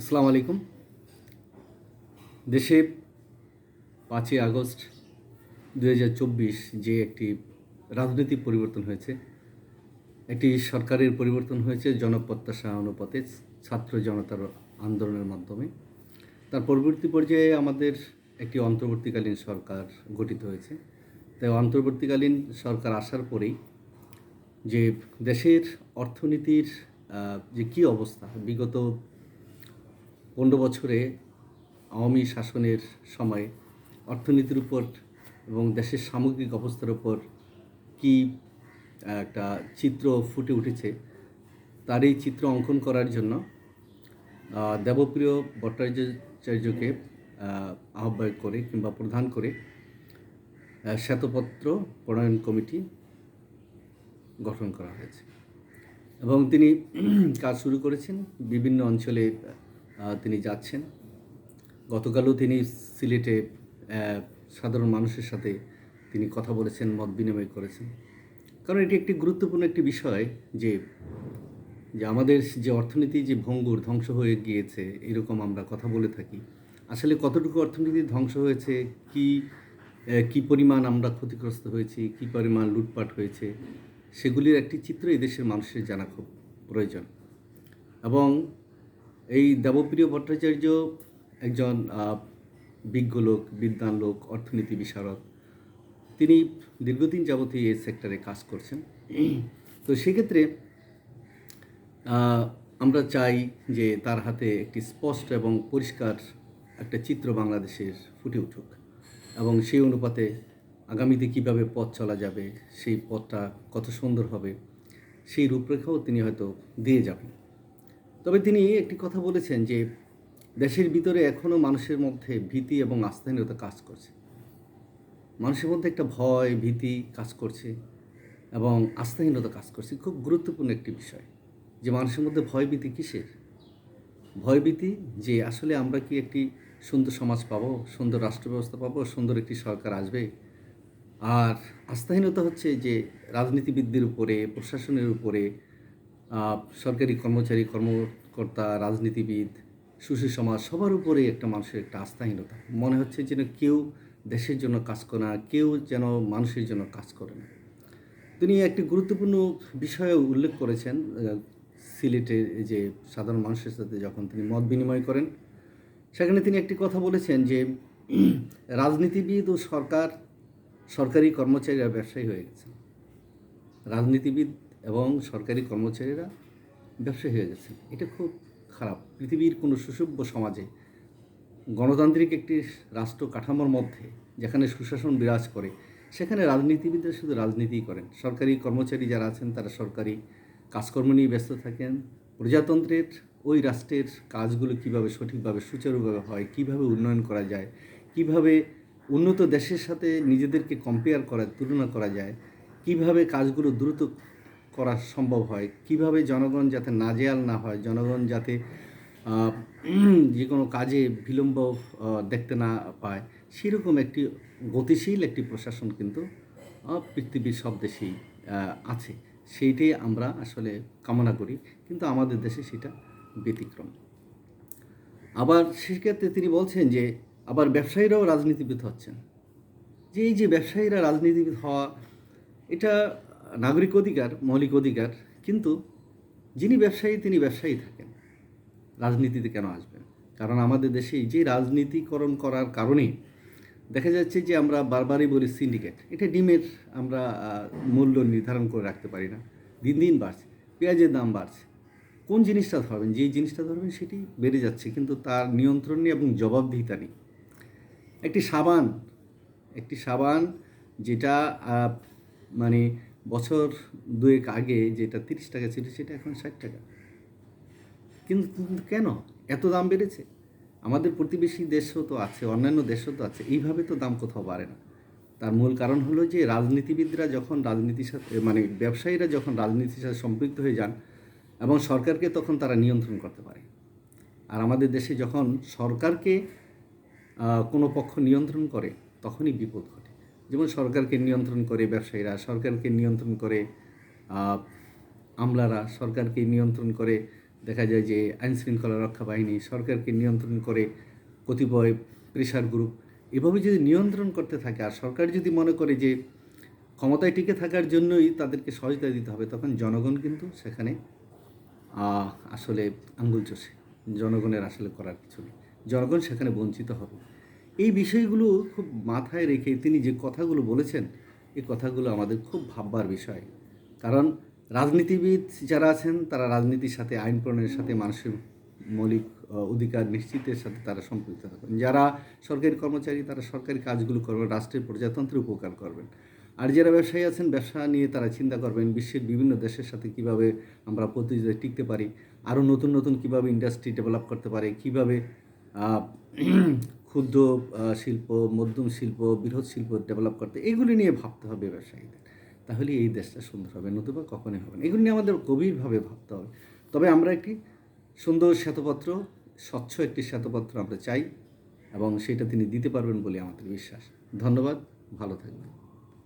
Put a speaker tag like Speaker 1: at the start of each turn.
Speaker 1: আসসালামু আলাইকুম। দেশে পাঁচই আগস্ট দু হাজার চব্বিশ যে একটি রাজনৈতিক পরিবর্তন হয়েছে, একটি সরকারের পরিবর্তন হয়েছে জনপ্রত্যাশা অনুপাতে ছাত্র জনতার আন্দোলনের মাধ্যমে। তার পরবর্তী পর্যায়ে আমাদের একটি অন্তর্বর্তীকালীন সরকার গঠিত হয়েছে। তাই অন্তর্বর্তীকালীন সরকার আসার পরেই যে দেশের অর্থনীতির যে কী অবস্থা, বিগত পনেরো বছরে আওয়ামী শাসনের সময় অর্থনীতির উপর এবং দেশের সামগ্রিক অবস্থার উপর কি একটা চিত্র ফুটে উঠেছে তার এই চিত্র অঙ্কন করার জন্য দেবপ্রিয় ভট্টাচার্যকে আহ, আহ্বায়ক করে কিংবা প্রধান করে শ্বেতপত্র প্রণয়ন কমিটি গঠন করা হয়েছে। এবং তিনি কাজ শুরু করেছেন বিভিন্ন অঞ্চলে তিনি যাচ্ছেন। গতকালও তিনি সিলেটে সাধারণ মানুষের সাথে তিনি কথা বলেছেন, মত বিনিময় করেছেন। কারণ এটি একটি গুরুত্বপূর্ণ একটি বিষয় যে যে আমাদের যে অর্থনীতি যে ভঙ্গুর ধ্বংস হয়ে গিয়েছে, এরকম আমরা কথা বলে থাকি। আসলে কতটুকু অর্থনীতি ধ্বংস হয়েছে, কি কি পরিমাণ আমরা ক্ষতিগ্রস্ত হয়েছি, কি পরিমাণ লুটপাট হয়েছে, সেগুলির একটি চিত্র এই দেশের মানুষের জানা খুব প্রয়োজন। এবং এই দেবপ্রিয় ভট্টাচার্য একজন বিজ্ঞ লোক, বিদ্বান লোক, অর্থনীতি বিশারদ তিনি দীর্ঘদিন যাবতীয় এই সেক্টরে কাজ করছেন। তো সেক্ষেত্রে আমরা চাই যে তার হাতে একটি স্পষ্ট এবং পরিষ্কার একটা চিত্র বাংলাদেশের ফুটে উঠুক এবং সেই অনুপাতে আগামীতে কীভাবে পথ চলা যাবে, সেই পথটা কত সুন্দর হবে, সেই রূপরেখাও তিনি হয়তো দিয়ে যাবেন। তবে তিনি একটি কথা বলেছেন যে, দেশের ভিতরে এখনও মানুষের মধ্যে ভীতি এবং আস্থাহীনতা কাজ করছে। মানুষের মধ্যে একটা ভয়, ভীতি কাজ করছে এবং আস্থাহীনতা কাজ করছে। খুব গুরুত্বপূর্ণ একটি বিষয় যে, মানুষের মধ্যে ভয় ভীতি কিসের? ভয়ভীতি যে, আসলে আমরা কি একটি সুন্দর সমাজ পাবো, সুন্দর রাষ্ট্র ব্যবস্থা পাবো, সুন্দর একটি সরকার আসবে? আর আস্থাহীনতা হচ্ছে যে, রাজনীতিবিদদের উপরে, প্রশাসনের উপরে সরকারি কর্মচারী কর্মকর্তা রাজনীতিবিদ সুশীল সমাজ সবার উপরে একটা মানুষের একটা আস্থাহীনতা। মনে হচ্ছে যেন কেউ দেশের জন্য কাজ করে না কেউ যেন মানুষের জন্য কাজ করে না। তিনি একটি গুরুত্বপূর্ণ বিষয়ে উল্লেখ করেছেন আহ, সিলেটে যে সাধারণ মানুষের সাথে যখন তিনি মত বিনিময় করেন সেখানে তিনি একটি কথা বলেছেন যে রাজনীতিবিদ ও সরকার সরকারি কর্মচারীরা ব্যবসায়ী হয়ে গেছে রাজনীতিবিদ এবং সরকারি কর্মচারীরা ব্যবসায়ী হয়ে গেছে এটা খুব খারাপ। পৃথিবীর কোনো সুসভ্য সমাজে গণতান্ত্রিক একটি রাষ্ট্র কাঠামোর মধ্যে যেখানে সুশাসন বিরাজ করে, সেখানে রাজনীতিবিদরা শুধু রাজনীতিই করেন। সরকারি কর্মচারী যারা আছেন, তারা সরকারি কাজকর্ম নিয়ে ব্যস্ত থাকেন। প্রজাতন্ত্রের ওই রাষ্ট্রের কাজগুলো কীভাবে সঠিকভাবে, সুচারুভাবে হয়, কীভাবে উন্নয়ন করা যায়, কীভাবে উন্নত দেশের সাথে নিজেদেরকে কম্পেয়ার করা তুলনা করা যায়, কীভাবে কাজগুলো দ্রুত করা সম্ভব হয়? কীভাবে জনগণ যাতে নাজেয়াল না হয়? জনগণ যাতে যে কোনো কাজে বিলম্ব দেখতে না পায়? সেরকম একটি গতিশীল একটি প্রশাসন কিন্তু পৃথিবীর সব দেশেই আছে। সেইটাই আমরা আসলে কামনা করি। কিন্তু আমাদের দেশে সেটা ব্যতিক্রম। আবার সেক্ষেত্রে তিনি বলছেন যে, আবার ব্যবসায়ীরাও রাজনীতিবিদ হচ্ছেন। যে এই যে ব্যবসায়ীরা রাজনীতিবিদ হওয়া, এটা নাগরিক অধিকার, মৌলিক অধিকার, কিন্তু যিনি ব্যবসায়ী তিনি ব্যবসায়ী থাকেন। রাজনীতিতে কেন আসবেন? কারণ আমাদের দেশে যে রাজনীতিকরণ করার কারণে দেখা যাচ্ছে যে আমরা বারবারই বলি সিন্ডিকেট এটা ডিমের আমরা মূল্য নির্ধারণ করে রাখতে পারি না। দিন দিন বাড়ছে, পেঁয়াজের দাম বাড়ছে। কোন জিনিসটা ধরবেন? যেই জিনিসটা ধরবেন সেটি বেড়ে যাচ্ছে, কিন্তু তার নিয়ন্ত্রণ নেই এবং জবাবদিহিতা নেই। একটি সাবান একটি সাবান যেটা মানে বছর দুয়েক আগে যেটা তিরিশ টাকা ছিল সেটা এখন ষাট টাকা। কিন্তু কেন? এত দাম বেড়েছে? আমাদের প্রতিবেশী দেশও তো আছে, অন্যান্য দেশও তো আছে, এইভাবে তো দাম কোথাও বাড়ে না। তার মূল কারণ হলো যে রাজনীতিবিদরা যখন রাজনীতির সাথে মানে ব্যবসায়ীরা যখন রাজনীতির সাথে সম্পৃক্ত হয়ে যান এবং সরকারকে তখন তারা নিয়ন্ত্রণ করতে পারে। আর আমাদের দেশে যখন সরকারকে কোনো পক্ষ নিয়ন্ত্রণ করে, তখনই বিপদ ঘটে। যেমন সরকারকে নিয়ন্ত্রণ করে ব্যবসায়ীরা, সরকারকে নিয়ন্ত্রণ করে আমলারা, সরকারকে নিয়ন্ত্রণ করে, দেখা যায় যে আইন শৃঙ্খলা রক্ষা বাহিনী, সরকারকে নিয়ন্ত্রণ করে কতিপয় প্রেশার গ্রুপ এভাবে যদি নিয়ন্ত্রণ করতে থাকে আর সরকার যদি মনে করে যে ক্ষমতায় টিকে থাকার জন্যই তাদেরকে সহযোগিতা দিতে হবে, তখন জনগণ কিন্তু সেখানে আসলে আঙ্গুল চষে। জনগণের আসলে করার কিছু নেই। জনগণ সেখানে বঞ্চিত হবে। এই বিষয়গুলো খুব মাথায় রেখে তিনি যে কথাগুলো বলেছেন, এই কথাগুলো আমাদের খুব ভাববার বিষয়। কারণ রাজনীতিবিদ যারা আছেন, তারা রাজনীতির সাথে, আইন প্রণয়নের সাথে, মানুষের মৌলিক অধিকার নিশ্চিতের সাথে তারা সম্পৃক্ত থাকবেন যারা সরকারি কর্মচারী, তারা সরকারি কাজগুলো করবেন, রাষ্ট্রের প্রজাতন্ত্রের উপকার করবেন। আর যারা ব্যবসায়ী আছেন, ব্যবসা নিয়ে তারা চিন্তা করবেন, বিশ্বের বিভিন্ন দেশের সাথে কীভাবে আমরা প্রতিযোগিতায় টিকতে পারি, আরও নতুন নতুন কীভাবে ইন্ডাস্ট্রি ডেভেলপ করতে পারে, কীভাবে ক্ষুদ্র শিল্প, মধ্যম শিল্প, বৃহৎ শিল্প ডেভেলপ করতে, এগুলি নিয়ে ভাবতে হবে ব্যবসায়ীদের। তাহলে এই দেশটা সুন্দর হবে, নতুবা কখনোই হবে এগুলি নিয়ে আমাদের গভীরভাবে ভাবতে হবে। তবে আমরা একটি সুন্দর শ্বেতপত্র, স্বচ্ছ একটি শ্বেতপত্র আমরা চাই এবং সেটা তিনি দিতে পারবেন বলে আমাদের বিশ্বাস। ধন্যবাদ, ভালো থাকবেন।